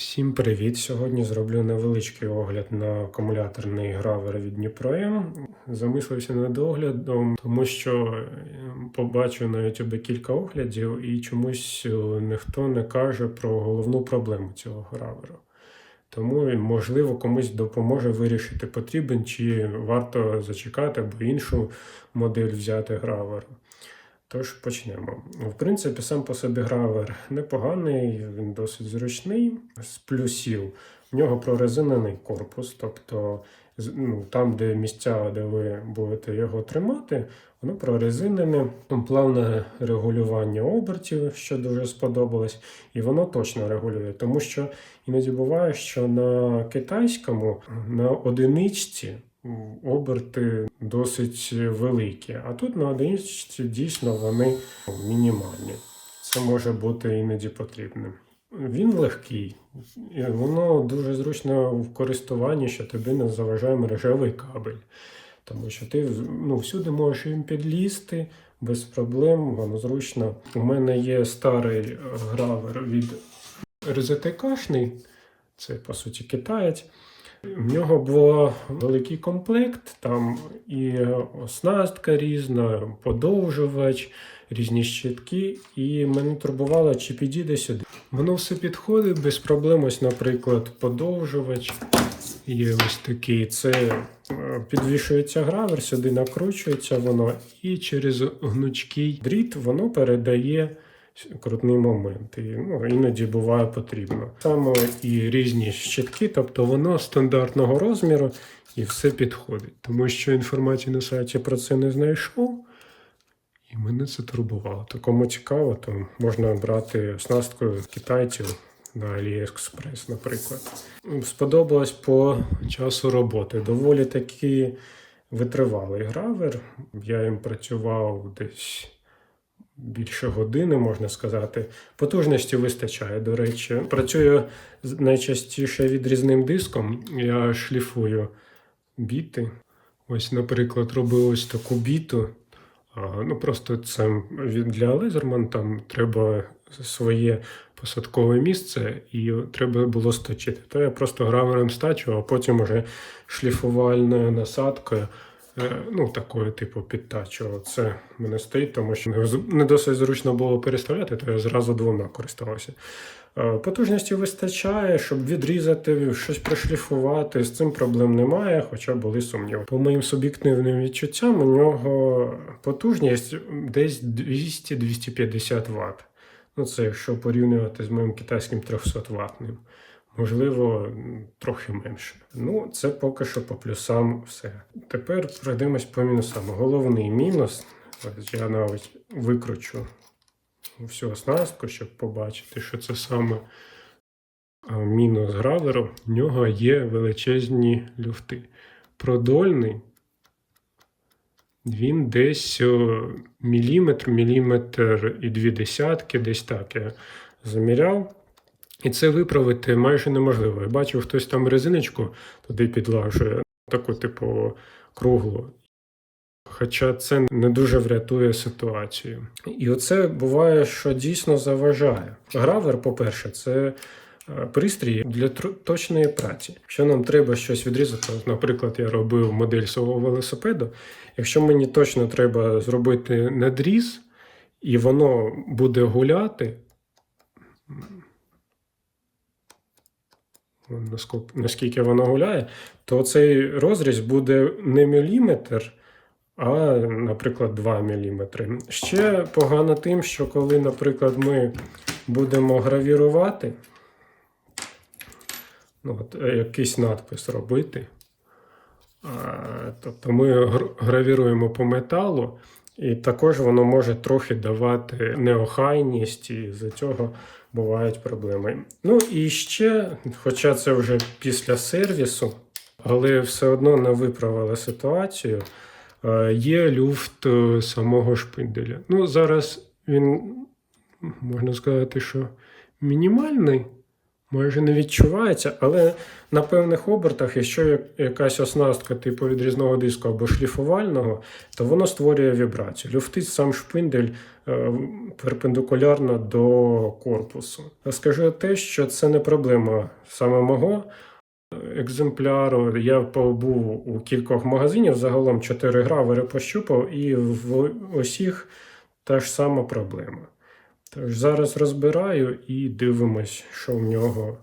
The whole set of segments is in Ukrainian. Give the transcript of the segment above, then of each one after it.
Всім привіт! Сьогодні зроблю невеличкий огляд на акумуляторний гравер від Дніпро М. Замислився над оглядом, тому що е, побачив на YouTube кілька оглядів і чомусь е, ніхто не каже про головну проблему цього гравера. Тому він, можливо, комусь допоможе вирішити, потрібен чи варто зачекати або іншу модель взяти граверу. Тож почнемо. В принципі, сам по собі гравер непоганий, він досить зручний. З плюсів в нього прорезинений корпус, тобто ну, там, де місця, де ви будете його тримати, воно прорезинене, плавне регулювання обертів, що дуже сподобалось, і воно точно регулює, тому що іноді буває, що на китайському на одиничці оберти досить великі, а тут на одиничці дійсно вони мінімальні. Це може бути іноді потрібним. Він легкий, воно дуже зручно в користуванні, що тобі не заважає мережевий кабель. Тому що ти ну, всюди можеш їм підлізти без проблем, воно зручно. У мене є старий е, гравер від РЗТКшний, це по суті китаєць. В нього був великий комплект, там і оснастка різна, подовжувач, різні щитки, і мене турбувало, чи підійде сюди. Воно все підходить без проблем. Ось, наприклад, подовжувач є ось такий. Це е, підвішується гравер, сюди накручується воно, і через гнучкий дріт воно передає крутний момент. І, ну, іноді буває потрібно. Саме і різні щитки, тобто воно стандартного розміру і все підходить. Тому що інформації на сайті про це не знайшов. І мене це турбувало. То кому цікаво, то можна брати оснастку китайців на AliExpress, наприклад. Сподобалось по часу роботи. Доволі таки витривалий гравер. Я їм працював десь більше години, можна сказати. Потужності вистачає, до речі. Працюю найчастіше відрізним диском. Я шліфую біти. Ось, наприклад, робив ось таку біту. Ну, просто це для лезерман там треба своє посадкове місце, і треба було сточити. То я просто гравером стачу, а потім уже шліфувальною насадкою, ну, такою, типу, підтачував. Це мене стоїть, тому що не досить зручно було переставляти, то я зразу двома користувався. Е, Потужності вистачає, щоб відрізати, щось пришліфувати. З цим проблем немає, хоча були сумніви. По моїм суб'єктивним відчуттям, у нього потужність десь 200-250 Вт. Ну, це якщо порівнювати з моїм китайським 300 ватним. Можливо, трохи менше. Ну, це поки що по плюсам все. Тепер пройдемось по мінусам. Головний мінус, я навіть викручу всю оснастку, щоб побачити, що це саме мінус граверу. В нього є величезні люфти. Продольний він десь міліметр, міліметр і дві десятки, десь так я заміряв. І це виправити майже неможливо. Я бачив, хтось там резиночку туди підлажує, таку, типу, круглу. Хоча це не дуже врятує ситуацію. І оце буває, що дійсно заважає. Гравер, по-перше, це е, пристрій для точної праці. Якщо нам треба щось відрізати, наприклад, я робив модель свого велосипеду. Якщо мені точно треба зробити надріз, і воно буде гуляти, наскільки- воно гуляє, то цей розріз буде не міліметр, а, наприклад, 2 мм. Ще погано тим, що коли, наприклад, ми будемо гравірувати, ну, от, е, якийсь надпис робити, тобто ми гравіруємо по металу, і також воно може трохи давати неохайність, і з цього бувають проблеми. Ну і ще, хоча це вже після сервісу, але все одно не виправила ситуацію. е, Є люфт е, самого шпинделя. Ну, зараз він, можна сказати, що мінімальний. Майже не відчувається, але на певних обертах, якщо якась оснастка типу відрізного диску або шліфувального, то воно створює вібрацію. Люфтить сам шпиндель е, перпендикулярно до корпусу. Скажу те, що це не проблема саме мого екземпляру. Я побув у кількох магазинів, загалом 4 гравери пощупав, і в усіх та ж сама проблема. Тож зараз розбираю і дивимось, що в нього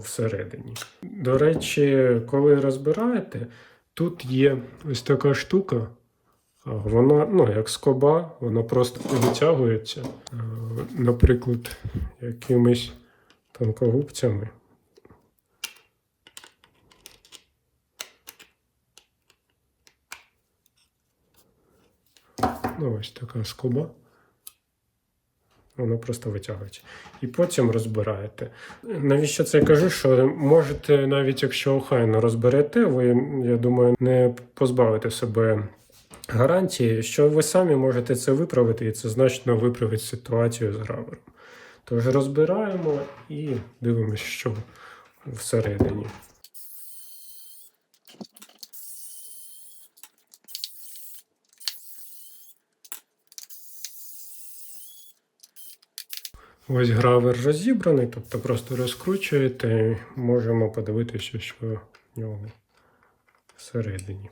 всередині. До речі, коли розбираєте, тут є ось така штука. Вона, ну, як скоба, вона просто витягується, наприклад, якимись тонкогубцями. Ну, ось така скоба. Воно просто витягується. І потім розбираєте. Навіщо це я кажу? Що можете, навіть якщо охайно розберете, ви, я думаю, не позбавите себе гарантії, що ви самі можете це виправити, і це значно виправить ситуацію з гравером. Тож розбираємо і дивимося, що всередині. Ось гравер розібраний, тобто просто розкручуєте, і можемо подивитися, що в нього всередині.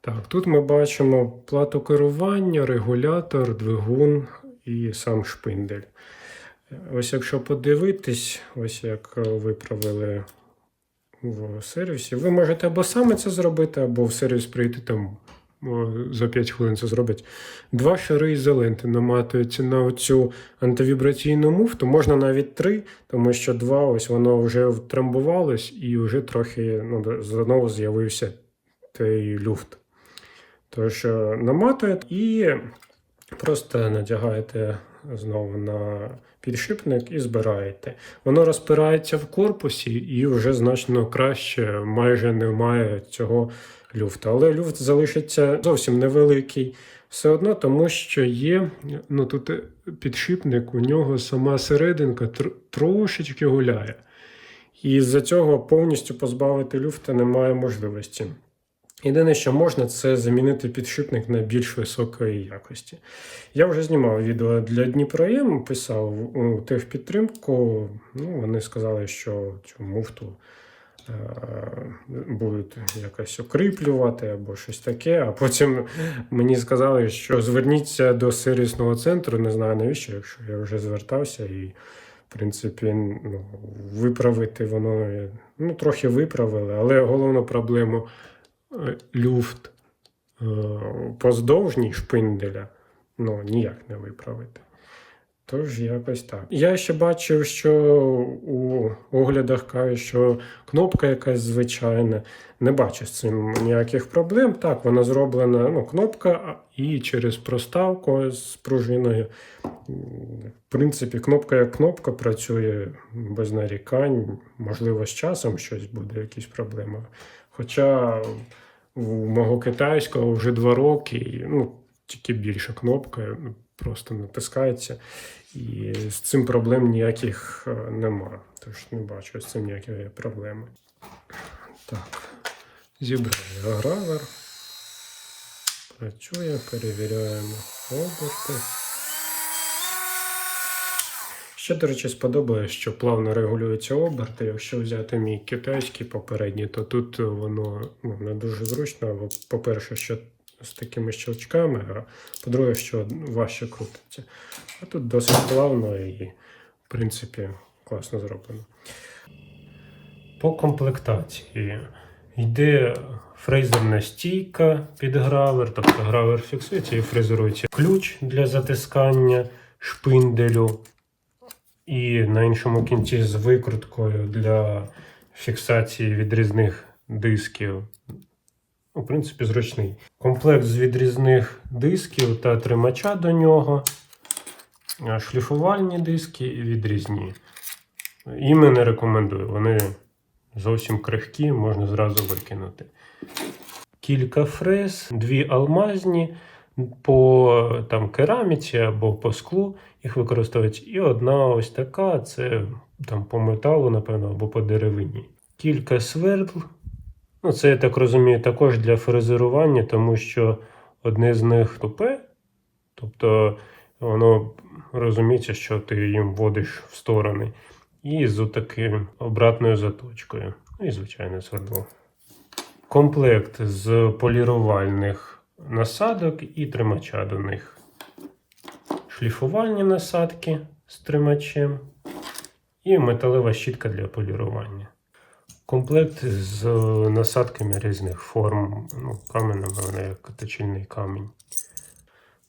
Так, тут ми бачимо плату керування, регулятор, двигун і сам шпиндель. Ось якщо подивитись, ось як виправили в сервісі, ви можете або саме це зробити, або в сервіс прийти там о, за 5 хвилин це зробить. Два шари ізоленти наматуються на цю антивібраційну муфту. Можна навіть три, тому що два ось воно вже втрамбувалось і вже трохи ну, знову з'явився той люфт. Тож е, наматуєте і просто надягаєте знову на підшипник і збираєте. Воно розпирається в корпусі і вже значно краще, майже немає цього люфту. Але люфт залишиться зовсім невеликий. Все одно, тому що є ну тут підшипник, у нього сама серединка тр- трошечки гуляє. І з-за цього повністю позбавити люфта немає можливості. Єдине, що можна, це замінити підшипник на більш високої якості. Я вже знімав відео для Дніпроєм, писав у техпідтримку. Ну, вони сказали, що цю муфту будуть якось окріплювати або щось таке. А потім мені сказали, що зверніться до сервісного центру, не знаю навіщо, якщо я вже звертався і. В принципі, ну, виправити воно ну, трохи виправили, але головну проблему е, люфт е, поздовжній шпинделя ну, ніяк не виправити. Тож якось так. Я ще бачив, що у оглядах кажуть, що кнопка якась звичайна. Не бачу з цим ніяких проблем. Так, вона зроблена ну, кнопка і через проставку з пружиною. В принципі, кнопка як кнопка працює без нарікань. Можливо, з часом щось буде, якісь проблеми. Хоча у мого китайського вже два роки, ну, тільки більша кнопка, просто натискається. І з цим проблем ніяких е, нема. Тож не бачу з цим ніякої проблеми. Так, зібрали гравер. Працює, перевіряємо оберти. Ще, до речі, сподобалось, що плавно регулюються оберти. Якщо взяти мій китайський попередній, то тут воно ну, не дуже зручно. По-перше, що з такими щелчками, а по-друге, що важче крутиться. А тут досить плавно і, в принципі, класно зроблено. По комплектації йде фрезерна стійка під гравер, тобто гравер фіксується і фрезерується ключ для затискання шпинделю. І на іншому кінці з викруткою для фіксації відрізних дисків. У принципі, зручний. Комплект з відрізних дисків та тримача до нього. Шліфувальні диски відрізні. Іми не рекомендую. Вони зовсім крихкі, можна зразу викинути. Кілька фрез, дві алмазні по там, кераміці або по склу їх використовують. І одна ось така це там по металу, напевно, або по деревині. Кілька свердл. Ну, це, я так розумію, також для фрезерування, тому що одне з них тупе, тобто воно розуміється, що ти їм вводиш в сторони. І з таким обратною заточкою. Ну і звичайне свердло. Комплект з полірувальних насадок і тримача до них. Шліфувальні насадки з тримачем і металева щітка для полірування. Комплект з насадками різних форм, ну, каменами, вона як точильний камінь.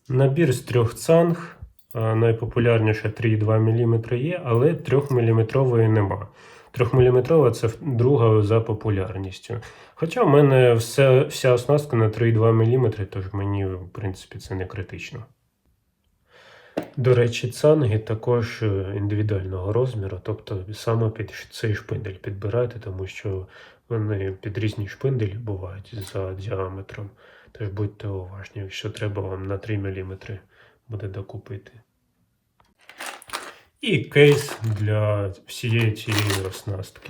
Набір з трьох цанг. а Найпопулярніше 3,2 мм є, але 3 мм нема. 3 мм це друга за популярністю. Хоча в мене все, вся оснастка на 3,2 мм, тож мені, в принципі, це не критично. До речі, цанги також е, індивідуального розміру, тобто саме під цей шпиндель підбирайте, тому що вони під різні шпинделі бувають за діаметром. Тож будьте уважні, якщо треба вам на 3 мм буде докупити. І кейс для всієї цієї оснастки.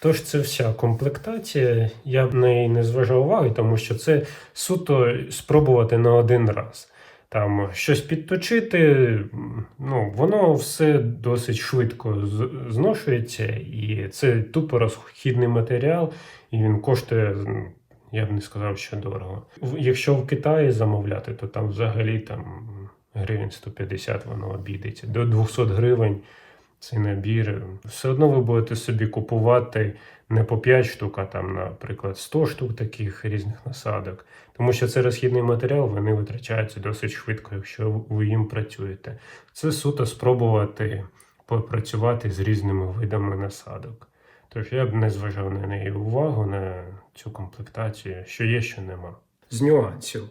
Тож це вся комплектація. Я б на неї не зважав уваги, тому що це суто спробувати на один раз. Там щось підточити, ну, воно все досить швидко зношується, і це тупо розхідний матеріал, і він коштує, я б не сказав, що дорого. Якщо в Китаї замовляти, то там взагалі там гривень 150 воно обійдеться. До 200 гривень цей набір. Все одно ви будете собі купувати не по 5 штук, а там, наприклад, 100 штук таких різних насадок. Тому що це розхідний матеріал, вони витрачаються досить швидко, якщо ви їм працюєте. Це суто спробувати попрацювати з різними видами насадок. Тож я б не зважав на неї увагу, на цю комплектацію, що є, що нема. З нюансів.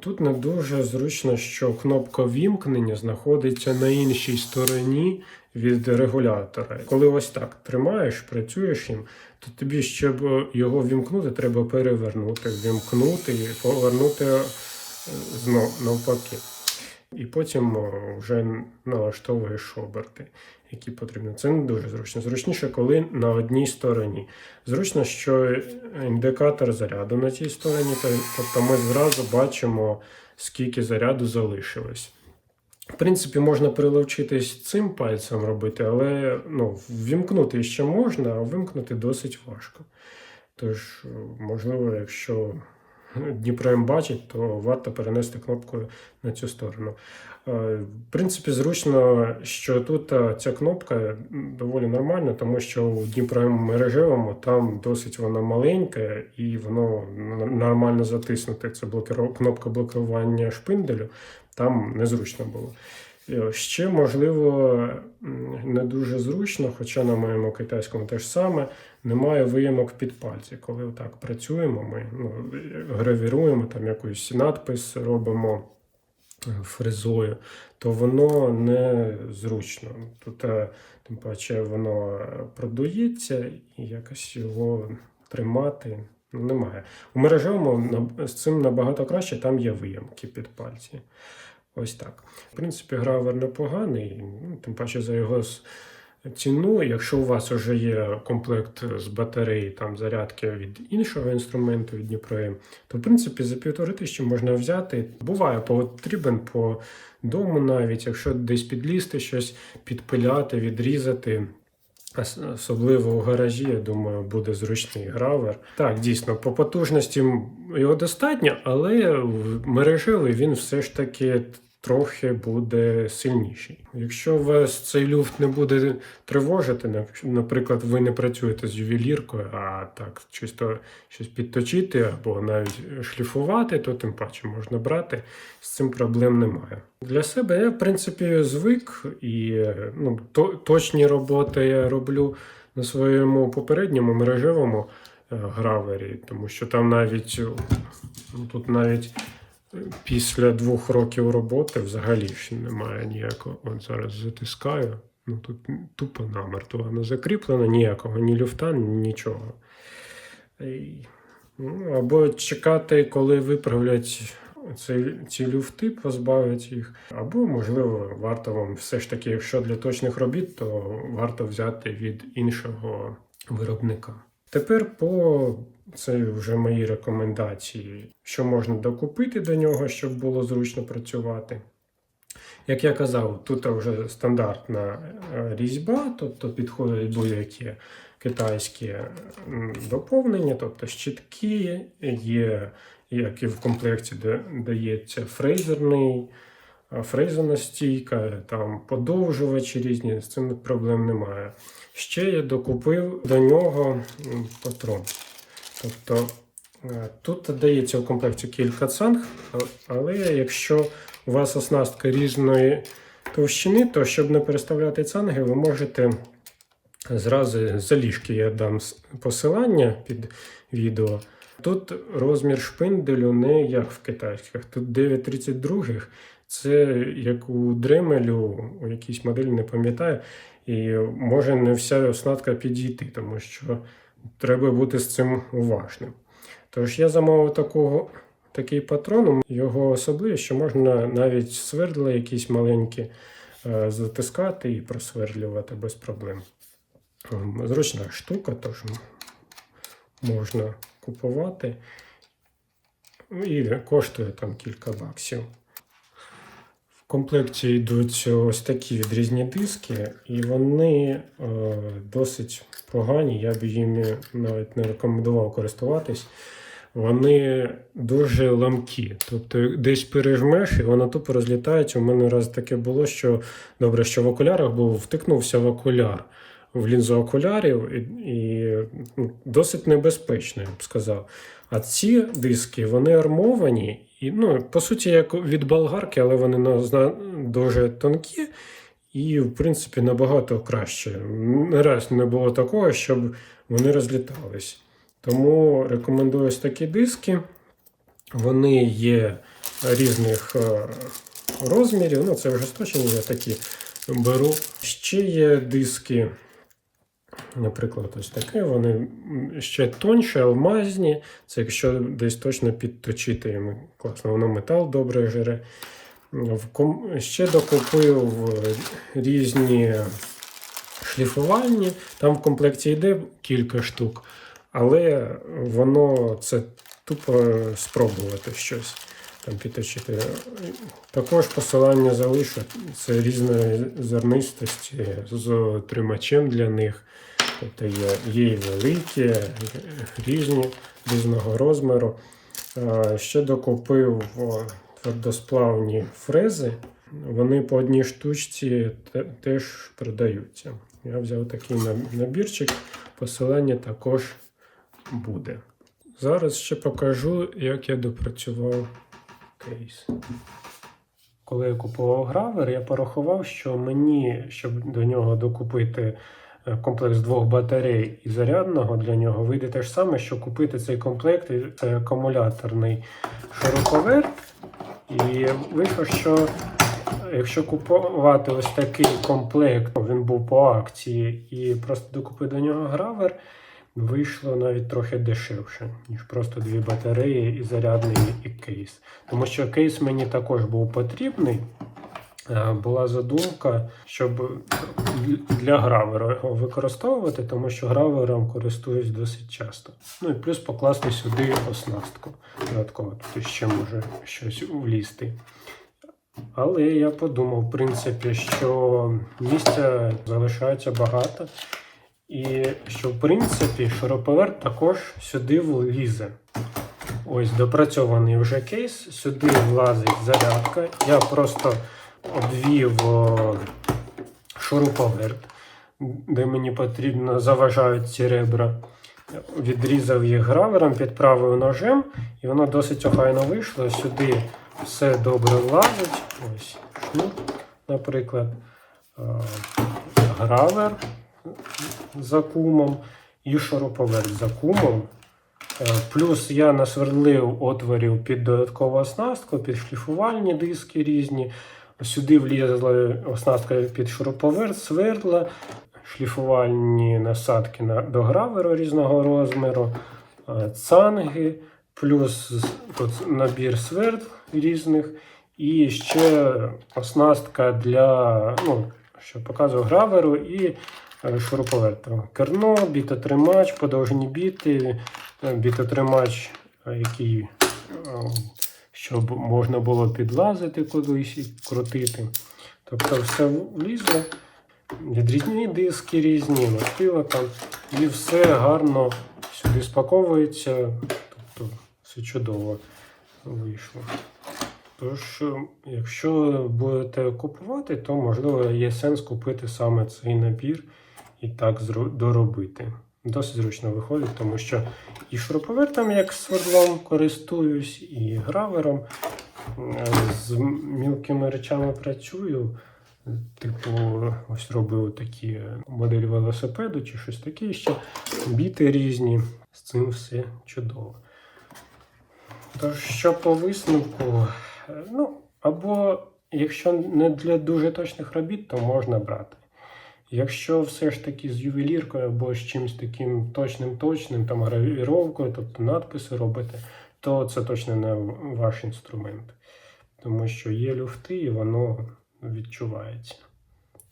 Тут не дуже зручно, що кнопка вімкнення знаходиться на іншій стороні від регулятора. Коли ось так тримаєш, працюєш їм, то тобі, щоб його вімкнути, треба перевернути, вімкнути і повернути е, знов навпаки. І потім е, вже налаштовуєш оберти, які потрібні. Це не дуже зручно. Зручніше, коли на одній стороні. Зручно, що індикатор заряду на цій стороні, тобто ми зразу бачимо, скільки заряду залишилось. В принципі, можна приловчитись цим пальцем робити, але ну, ввімкнути ще можна, а вимкнути досить важко. Тож, можливо, якщо Дніпром бачить, то варто перенести кнопку на цю сторону. Е, В принципі, зручно, що тут е, ця кнопка доволі нормальна, тому що у Дніпром там досить вона маленька і воно нормально затиснуте. Це кнопка блокування шпинделю, там незручно було. Е, Ще, можливо, не дуже зручно, хоча на моєму китайському теж саме, немає виямок під пальці. Коли отак працюємо, ми ну, гравіруємо, там якийсь надпис робимо фрезою, то воно не зручно. Тут, е, тим паче, воно продується і якось його тримати ну, немає. У мережевому з цим набагато краще, там є виямки під пальці. Ось так. В принципі, гравер непоганий, ну, тим паче за його ціну. Якщо у вас вже є комплект з батареї, там зарядки від іншого інструменту від Дніпром, то в принципі за півтори тисячі можна взяти. Буває потрібен по дому навіть, якщо десь підлізти щось, підпиляти, відрізати. Особливо в гаражі, я думаю, буде зручний гравер. Так, дійсно, по потужності його достатньо, але мережевий він все ж таки трохи буде сильніший. Якщо вас цей люфт не буде тривожити, наприклад, ви не працюєте з ювеліркою, а так чисто щось підточити або навіть шліфувати, то тим паче можна брати. З цим проблем немає. Для себе я, в принципі, звик і ну, то, точні роботи я роблю на своєму попередньому мережевому е, гравері, тому що там навіть ну, тут навіть після двох років роботи взагалі ж немає ніякого. От зараз затискаю. Ну тут тупо намертво воно закріплено, ніякого, ні люфта, нічого. Ну, або чекати, коли виправлять ці, ці люфти, позбавить їх. Або, можливо, варто вам все ж таки, якщо для точних робіт, то варто взяти від іншого виробника. Тепер по це вже мої рекомендації, що можна докупити до нього, щоб було зручно працювати. Як я казав, тут вже стандартна е, різьба, тобто підходять будь-які китайські доповнення, тобто щитки, є, як і в комплекті дається фрезерний, е, фрезерна стійка, там подовжувачі різні, з цим проблем немає. Ще я докупив до нього патрон. Тобто е, тут дається в комплекті кілька цанг, але якщо у вас оснастка різної товщини, то щоб не переставляти цанги, ви можете зразу заліжки я дам посилання під відео. Тут розмір шпинделю не як в китайських, тут 9,32. Це як у дремелю, у якійсь моделі не пам'ятаю, і може не вся оснастка підійти, тому що треба бути з цим уважним. Тож я замовив такого, такий патрон. Його особливість, що можна навіть свердла якісь маленькі е, затискати і просверлювати без проблем. Ем, Зручна штука, тож можна купувати. І коштує там кілька баксів. Комплекті йдуть ось такі відрізні диски, і вони е, досить погані. Я б їм навіть не рекомендував користуватись. Вони дуже ламкі. Тобто десь пережмеш, і воно тупо розлітається. У мене раз таке було, що добре, що в окулярах був, втикнувся в окуляр, в лінзу окулярів, і, і ну, досить небезпечно, я б сказав. А ці диски вони армовані, і, ну, по суті, як від болгарки, але вони дуже тонкі. І, в принципі, набагато краще. Раз не було такого, щоб вони розлітались. Тому рекомендую ось такі диски. Вони є різних е, розмірів. Ну, це вже сточені, я такі беру. Ще є диски, наприклад, ось таке. Вони ще тонші, алмазні. Це якщо десь точно підточити. Класно, воно метал добре жере. Ще докупив різні шліфувальні. Там в комплекті йде кілька штук, але воно це тупо спробувати щось підточити. Також посилання залишу. Це різної зернистості з тримачем для них. Тобто є, і великі, різні, різного розміру. Ще докупив твердосплавні фрези. Вони по одній штучці теж продаються. Я взяв такий набірчик, посилання також буде. Зараз ще покажу, як я допрацював кейс. Коли я купував гравер, я порахував, що мені, щоб до нього докупити е, комплект з двох батарей і зарядного для нього, вийде те ж саме, що купити цей комплект, це акумуляторний шуруповерт. І вийшло, що якщо купувати ось такий комплект, він був по акції, і просто докупити до нього гравер, вийшло навіть трохи дешевше, ніж просто дві батареї і зарядний і кейс. Тому що кейс мені також був потрібний. Е, Була задумка, щоб для гравера його використовувати, тому що гравером користуюсь досить часто. Ну і плюс покласти сюди оснастку. Додатково тут ще може щось влізти. Але я подумав, в принципі, що місця залишається багато. І що, в принципі, шуруповерт також сюди влізе. Ось допрацьований вже кейс, сюди влазить зарядка. Я просто обвів шуруповерт, де мені потрібно заважають ці ребра. Відрізав їх гравером, підправив ножем, і воно досить охайно вийшло. Сюди все добре влазить. Ось шнур, наприклад, Е, гравер за кумом і шуруповерт за кумом. Е, Плюс я насверлив отворів під додаткову оснастку, під шліфувальні диски різні. Сюди влізла оснастка під шуруповерт, свердла, шліфувальні насадки на, до граверу різного розміру, е, цанги, плюс тут набір сверд різних. І ще оснастка для, ну, що показую граверу і е. Керно, бітотримач, подовжені біти, е, бітотримач, е, який, е, щоб можна було підлазити кудись і крутити. Тобто все влізло. Відрізні диски різні, мотила там, і все гарно сюди спаковується. Тобто все чудово вийшло. Тож, якщо будете купувати, то можливо є сенс купити саме цей набір і так доробити. Досить зручно виходить, тому що і шуруповертом, як свердлом, користуюсь, і гравером. Е, З мілкими речами працюю. Типу, ось робив такі моделі велосипеду чи щось таке ще. Біти різні. З цим все чудово. Тож, що по висновку, Е, ну, або якщо не для дуже точних робіт, то можна брати. Якщо все ж таки з ювеліркою або з чимось таким точним-точним, там гравіровкою, тобто надписи робити, то це точно не ваш інструмент. Тому що є люфти і воно відчувається.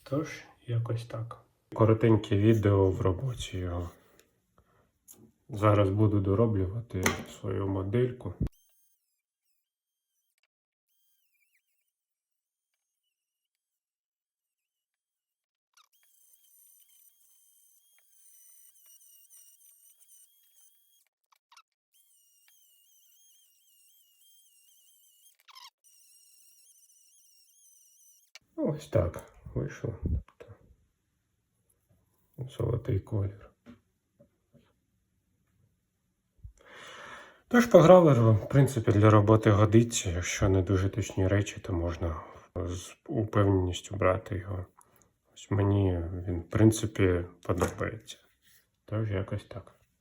Тож, якось так. Коротеньке відео в роботі його. Зараз буду дороблювати свою модельку. Ось так вийшло. Тобто, золотий колір. Тож по граверу, в принципі, для роботи годиться. Якщо не дуже точні речі, то можна з упевненістю брати його. Ось мені він, в принципі, подобається. Тож якось так.